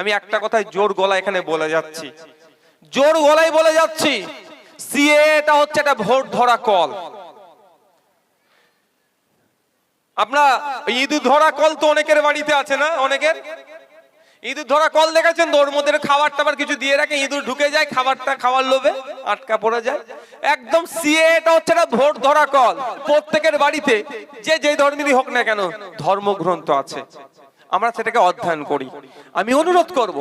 আমি একটা কথাই জোর গলা এখানে বলে যাচ্ছি। জোর গলায় বলে যাচ্ছি। সিএ এটা হচ্ছে একটা ভোট ধরা কল। আপনার ইঁদুর ধরা কল তো অনেকের বাড়িতে আছে না? অনেকের? ইঁদুর ধরা কল দেখেছেন তো? ওর মধ্যে খাবার টাবার কিছু দিয়ে রাখে ইঁদুর ঢুকে যায় খাবারটা খাওয়ার লোভে আটকা পড়ে যায়। একদম সিএ এটা হচ্ছে একটা ভোট ধরা কল। প্রত্যেকের বাড়িতে যে যে ধর্মেরই হোক না কেন ধর্মগ্রন্থ আছে। আমরা সেটাকে অধ্যয়ন করি। আমি অনুরোধ করব,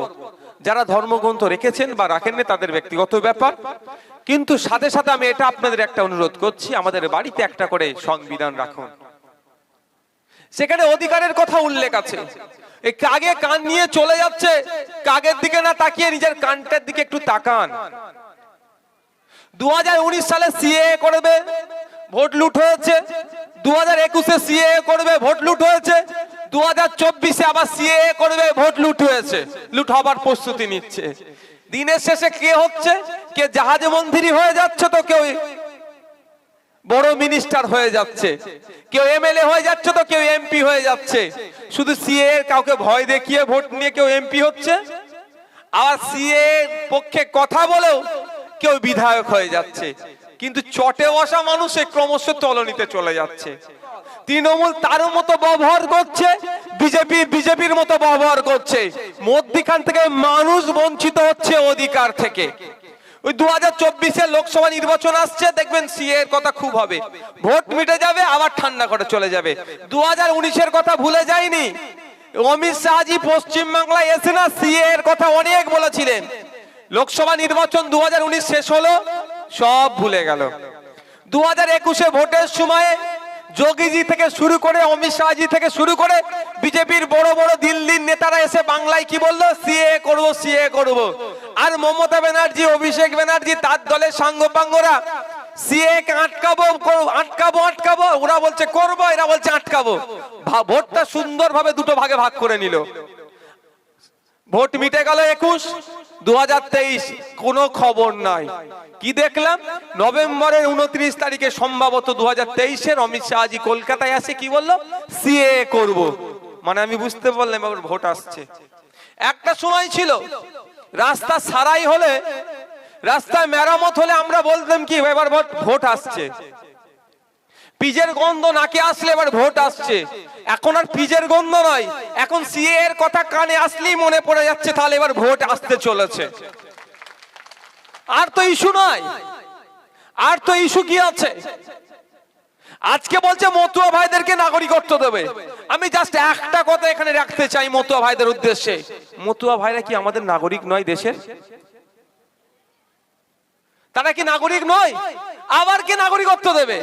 যারা ধর্মগ্রন্থ রেখেছেন বা রাখেননি তাদের ব্যক্তিগত ব্যাপার। কিন্তু সাথে সাথে আমি এটা আপনাদের একটা অনুরোধ করছি, আমাদের বাড়িতে একটা করে সংবিধান রাখুন। সেখানে অধিকারের কথা উল্লেখ আছে। কাগে কান নিয়ে চলে যাচ্ছে, কাগের দিকে না তাকিয়ে নিজের কানটার দিকে একটু তাকান। দু হাজার উনিশ সালে সিএ করবে, ভোট লুট হয়েছে। দু হাজার একুশে সিএ করবে, ভোট লুট হয়েছে। দু হাজার চব্বিশে আবার সিএ করবে, ভোট লুট হয়েছে। লুট হবার প্রস্তুতি নিচ্ছে। দিনের শেষে কে হচ্ছে? কে জাহাজে মন্দিরই হয়ে যাচ্ছে তো কেউ বড় মিনিস্টার হয়ে যাচ্ছে। কেউ এমএলএ হয়ে যাচ্ছে তো কেউ এমপি হয়ে যাচ্ছে। শুধু সিএ কাউকে ভয় দেখিয়ে ভোট নিয়ে কেউ এমপি হচ্ছে? আবার সিএ পক্ষে কথা বলেও কেউ বিধায়ক হয়ে যাচ্ছে। কিন্তু চটে বসা মানুষে ক্রমশ তলনিতে চলে যাচ্ছে। তৃণমূল তার মতো ব্যবহার করছে, বিজেপি বিজেপির মতো ব্যবহার করছে। মধ্যখান থেকে মানুষ বঞ্চিত হচ্ছে অধিকার থেকে। ওই দু হাজার চব্বিশে লোকসভা নির্বাচন আসছে, দেখবেন সিএ এর কথা খুব হবে। ভোট মিটে যাবে, আবার ঠান্ডা করে চলে যাবে। দু হাজার উনিশের কথা ভুলে যায়নি অমিত শাহজি পশ্চিম বাংলায় এসে না সিএ এর কথা অনেক বলেছিলেন। লোকসভা নির্বাচন দু হাজার উনিশ শেষ হলো সব ভুলে গেল। দু হাজার একুশে ভোটের সময়ে যোগীজি থেকে শুরু করে, অমিত শাহজি থেকে শুরু করে বিজেপির বড় বড় দিল্লির নেতারা এসে বাংলায় কি বলল? সিএ করব সিএ করব। আর মমতা ব্যানার্জি, অভিষেক ব্যানার্জি, তার দলের সাঙ্গপাঙ্গরা, সিএ আটকাবো আটকাবো আটকাবো? ওরা বলছে, করব। এরা বলছে, আটকাবো। ভোটটা সুন্দরভাবে দুটো ভাগে ভাগ করে নিল। ভোট মিটে গেল একুশ। দু কোনো খবর নাই। কি দেখলাম? নভেম্বরের উনত্রিশ তারিখে সম্ভবত দু হাজার তেইশের অমিত শাহজি কলকাতায় আসে, কি বলল? সিএ করব। মানে আমি বুঝতে পারলাম এবার ভোট আসছে। একটা সময় ছিল, রাস্তা সারাই হলে, রাস্তায় মেরামত হলে আমরা বলতাম কি, এবার ভোট আসছে। পিজের গন্ধ নাকে আসলে এবার ভোট আসছে। এখন আর পিজের গন্ধ নয়। এখন সিএ এর কথা কানে আসলেই মনে পড়ে যাচ্ছে, তাহলে এবার ভোট আসতে চলেছে। আর তো ইস্যু নয়। আর তো ইস্যু কি আছে? আজকে বলছে মতুয়া ভাইদেরকে নাগরিকত্ব দেবে। আমি জাস্ট একটা কথা এখানে রাখতে চাই মতুয়া ভাইদের উদ্দেশ্যে। মতুয়া ভাইরা কি আমাদের নাগরিক নয় দেশের? তারা কি নাগরিক নয়? আবার কি নাগরিকত্ব দেবে?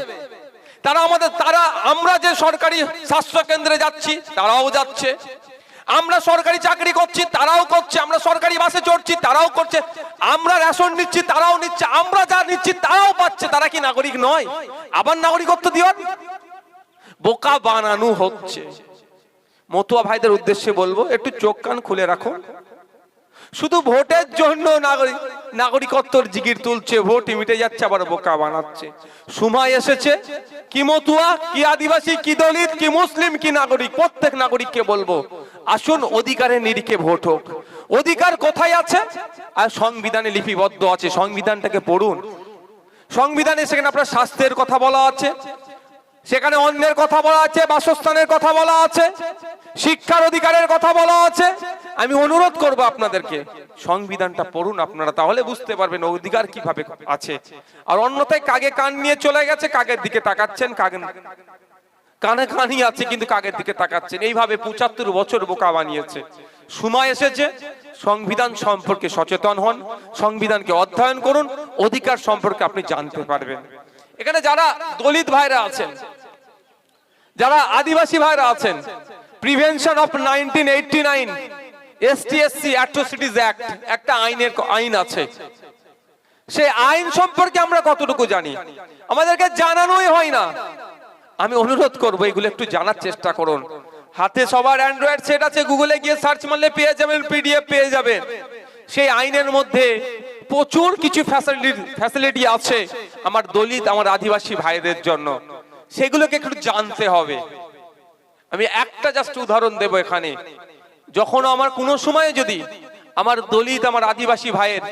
তারা আমাদের, তারা, আমরা যে সরকারি স্বাস্থ্য কেন্দ্রে যাচ্ছি, তারাও যাচ্ছে। আমরা সরকারি চাকরি করছি, তারাও করছে। আমরা সরকারি বাসে চড়ছি, তারাও করছে। আমরা রেশন নিচ্ছি, তারাও নিচ্ছে। আমরা যা নিচ্ছি, তারাও পাচ্ছে। তারা কি নাগরিক নয়? আবার নাগরিকত্ব দিও। বোকা বানানো হচ্ছে। মতুয়া ভাইদের উদ্দেশ্যে বলব, একটু চোখ কান খুলে রাখো। শুধু ভোটের জন্য নাগরিক নাগরিকত্বর জিগির তুলছে ভোট মিটে যাচ্ছে, আবার বোকা বানাচ্ছে। সময় এসেছে, কি মতুয়া, কি আদিবাসী, কি দলিত, কি মুসলিম, কি নাগরিক, প্রত্যেক নাগরিককে বলব, আসুন অধিকারের নিরিখে ভোট হোক। অধিকার কোথায় আছে? আর সংবিধানে লিপিবদ্ধ আছে, সংবিধানটাকে পড়ুন। সংবিধানে সেখানে আপনার স্বাস্থ্যের কথা বলা আছে, সেখানে অন্যের কথা বলা আছে, বাসস্থানের কথা বলা আছে শিক্ষার অধিকারের কথা বলা আছে। আমি অনুরোধ করব আপনাদেরকে, সংবিধানটা পড়ুন আপনারা, তাহলে বুঝতে পারবেন অধিকার কীভাবে আছে। আর অন্যথায় কাগে কান নিয়ে চলে গেছে কাগের দিকে তাকাচ্ছেন কাগে কানে কানই আছে, কিন্তু কাগের দিকে তাকাচ্ছেন। এইভাবে পঁচাত্তর বছর বোকা বানিয়েছে। সময় এসেছে, সংবিধান সম্পর্কে সচেতন হন, সংবিধানকে অধ্যয়ন করুন, অধিকার সম্পর্কে আপনি জানতে পারবেন। এখানে যারা দলিত ভাইরা আছেন, যারা আদিবাসী ভাইরা আছেন prevention of nineteen eighty nine ST SC atrocities act একটা আইনের আইন আছে। সেই আইন সম্পর্কে আমরা কতটুকু জানি? আমাদেরকে জানানোই হয় না। আমি অনুরোধ করব, এগুলো একটু জানার চেষ্টা করুন। হাতে সবার অ্যান্ড্রয়েড সেট আছে গুগলে গিয়ে সার্চ মারলে পেয়ে যাবেন পিডিএফ পেয়ে যাবেন। সেই আইনের মধ্যে প্রচুর কিছু ফ্যাসিলিটি ফ্যাসিলিটি আছে আমার দলিত, আমার আদিবাসী ভাইদের জন্য। সেগুলোকে একটু জানতে হবে। আমি একটা জাস্ট উদাহরণ দেব এখানে। যখন আমার কোনো সময় যদি আমার দলিত, আমার আদিবাসী ভাইয়ের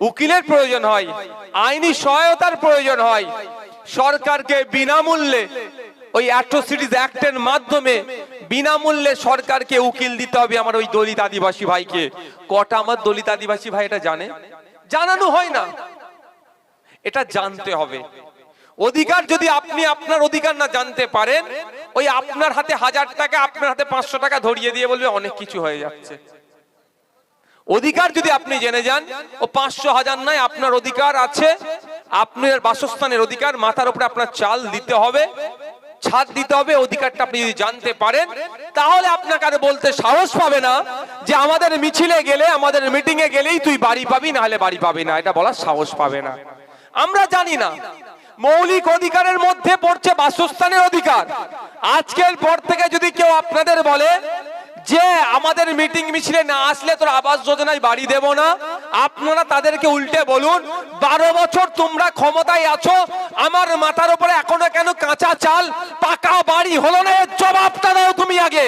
উকিলের প্রয়োজন হয়, আইনি সহায়তার প্রয়োজন হয়, সরকারকে বিনামূল্যে ওই অ্যাট্রোসিটিজ অ্যাক্টের মাধ্যমে বিনামূল্যে সরকারকে উকিল দিতে হবে আমার ওই দলিত আদিবাসী ভাইকে। কটা আমার দলিত আদিবাসী ভাই এটা জানে? জানানো হয় না। এটা জানতে হবে। অধিকার যদি আপনি আপনার অধিকার না জানতে পারেন, ওই আপনার হাতে হাজার টাকা, আপনার হাতে পাঁচশো টাকা ধরিয়ে দিয়ে বলবে অনেক কিছু হয়ে যাচ্ছে। অধিকার যদি আপনি জেনে যান, ও পাঁচশো হাজার নয় আপনার অধিকার আছে আপনার বাসস্থানের অধিকার, মাথার উপরে আপনার চাল দিতে হবে, ছাদ দিতে হবে, অধিকারটা আপনি যদি জানতে পারেন, তাহলে আপনাকে আর বলতে সাহস পাবে না যে আমাদের মিছিলে গেলে, আমাদের মিটিং এ গেলেই তুই বাড়ি পাবি না হলে বাড়ি পাবি না, এটা বলার সাহস পাবে না। আমরা জানি না মৌলিক অধিকারের মধ্যে পড়ছে বাসস্থানের অধিকার। আজকের পর থেকে যদি কেউ আপনাদের বলে যে আমাদের মিটিং মিছিলে না আসলে তোর আবাস যোজনায় বাড়ি দেব না, আপনারা তাদেরকে উল্টে বলুন, বারো বছর তোমরা ক্ষমতায় আছো, আমার মাথার উপরে এখনও কেন কাঁচা চাল, পাকা বাড়ি হলো না জবাবটা দাও তুমি আগে।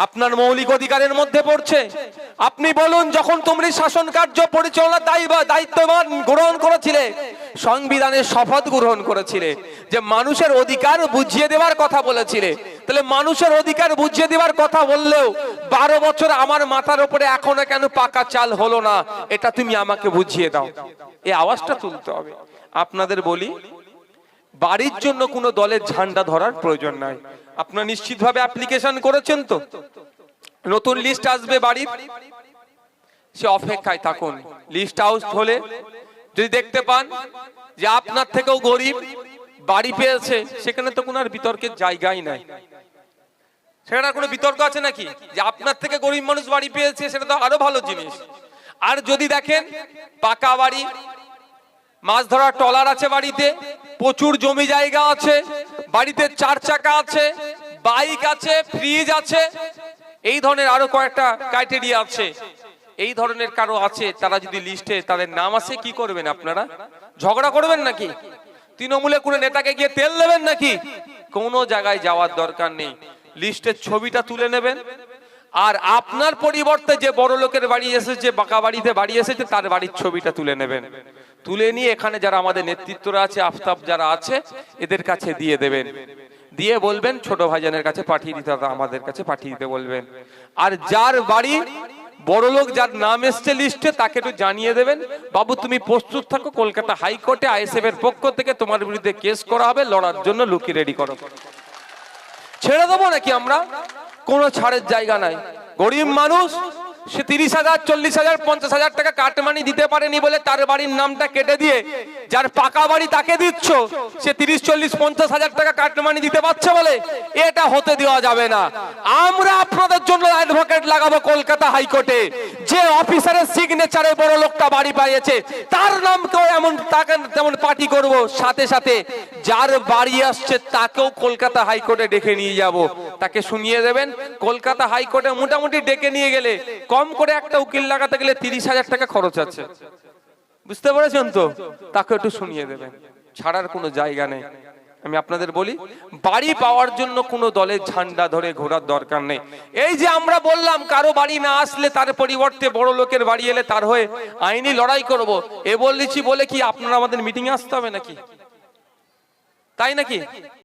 আপনার মৌলিক অধিকারের মধ্যে পড়ছে। আপনি বলুন, যখন তুমি শাসন কার্য পরিচালনার দায়ী- দায়িত্ববান গ্রহণ করেছিলে, সংবিধানের শপথ গ্রহণ করেছিলে, যে মানুষের অধিকার বুঝিয়ে দেওয়ার কথা বলেছিলে, তাহলে মানুষের অধিকার বুঝিয়ে দেওয়ার কথা বললেও বারো বছর আমার মাথার উপরে এখনও কেন পাকা চাল হলো না, এটা তুমি আমাকে বুঝিয়ে দাও। এই আওয়াজটা তুলতে হবে। আপনাদের বলি বাড়ির জন্য কোনো দলের ঝান্ডা ধরার প্রয়োজন নাই। আপনারা নিশ্চিতভাবে অ্যাপ্লিকেশন করেছেন তো? নতুন লিস্ট আসবে বাড়ির। সে অপেক্ষায় থাকুন। লিস্ট হাউস হলে যদি দেখতে পান যে আপনার থেকেও গরিব বাড়ি পেয়েছে, সেখানে তো কোনো আর বিতর্কের জায়গাই নাই। সেখানে আর কোনো বিতর্ক আছে নাকি? যে আপনার থেকে গরিব মানুষ বাড়ি পেয়েছে, সেটা তো আরও ভালো জিনিস। আর যদি দেখেন পাকা বাড়ি মাছ ধরার টলার আছে বাড়িতে, প্রচুর জমি জায়গা আছে, বাড়িতে চার চাকা আছে, বাইক আছে, ফ্রিজ আছে, এই ধরনের আরও কয়েকটা ক্রাইটেরিয়া আছে। এই ধরনের কারও আছে, তারা যদি লিস্টে তাদের নাম আছে, কি করবেন আপনারা? ঝগড়া করবেন নাকি? তৃণমূলে কোনো নেতাকে গিয়ে তেল দেবেন নাকি? কোনো জায়গায় যাওয়ার দরকার নেই। লিস্টের ছবিটা তুলে নেবেন। আর আপনার পরিবর্তে যে বড় লোকের বাড়ি এসেছে, বাঁকা বাড়িতে বাড়ি এসেছে, তার বাড়ির ছবিটা তুলে নেবেন। তুলে নিয়ে এখানে যারা আমাদের নেতৃত্বরা আছে, আফতাব যারা আছে, এদের কাছে দিয়ে দেবেন। দিয়ে বলবেন, ছোট ভাইজানের কাছে পাঠিয়ে দিতে আমাদের কাছে পাঠিয়ে দিতে বলবেন। আর যার বাড়ি বড় লোক যার নাম এসছে লিস্টে তাকে একটু জানিয়ে দেবেন। বাবু, তুমি প্রস্তুত থাকো, কলকাতা হাইকোর্টে আইএসএফ এর পক্ষ থেকে তোমার বিরুদ্ধে কেস করা হবে, লড়ার জন্য লুকি রেডি করো। ছেড়ে দেবো নাকি আমরা? কোনো ছাড়ের জায়গা নাই। গরিব মানুষ সে তিরিশ হাজার, চল্লিশ হাজার, পঞ্চাশ হাজার টাকা কাটমানি দিতে পারেনি বলে তার বাড়ির নামটা কেটে দিয়ে যার পাকা বাড়ি তাকে দিচ্ছ, সে তিরিশ, চল্লিশ, পঞ্চাশ হাজার টাকা কাটমানি দিতে পারছে বলে এটা হতে দেওয়া যাবে না। আমরা আপনাদের জন্য অ্যাডভোকেট লাগাবো কলকাতা হাইকোর্টে। যে অফিসারের সিগনেচারে বড় লোকটা বাড়ি পাইয়েছে, তার নাম নামকেও এমন তাকে তেমন পার্টি করব সাথে সাথে। যার বাড়ি আসছে তাকেও কলকাতা হাইকোর্টে ডেকে নিয়ে যাব। তাকে শুনিয়ে দেবেন, কলকাতা হাইকোর্টে মোটামুটি ডেকে নিয়ে গেলে কম করে একটা উকিল লাগাতে গেলে তিরিশ হাজার টাকা খরচ আছে। বুঝতে পেরেছেন তো? তাকে একটু শুনিয়ে দেবেন। ছাড়ার কোনো জায়গা নেই। আমি আপনাদের বলি, বাড়ি পাওয়ার জন্য কোনো দলের ঝান্ডা ধরে ঘোরার দরকার নেই। এই যে আমরা বললাম, কারও বাড়ি না আসলে তার পরিবর্তে বড় লোকের বাড়ি এলে তার হয়ে আইনি লড়াই করব। এ বলেছি বলে কি আপনারা আমাদের মিটিং আসতে হবে নাকি? তাই নাকি?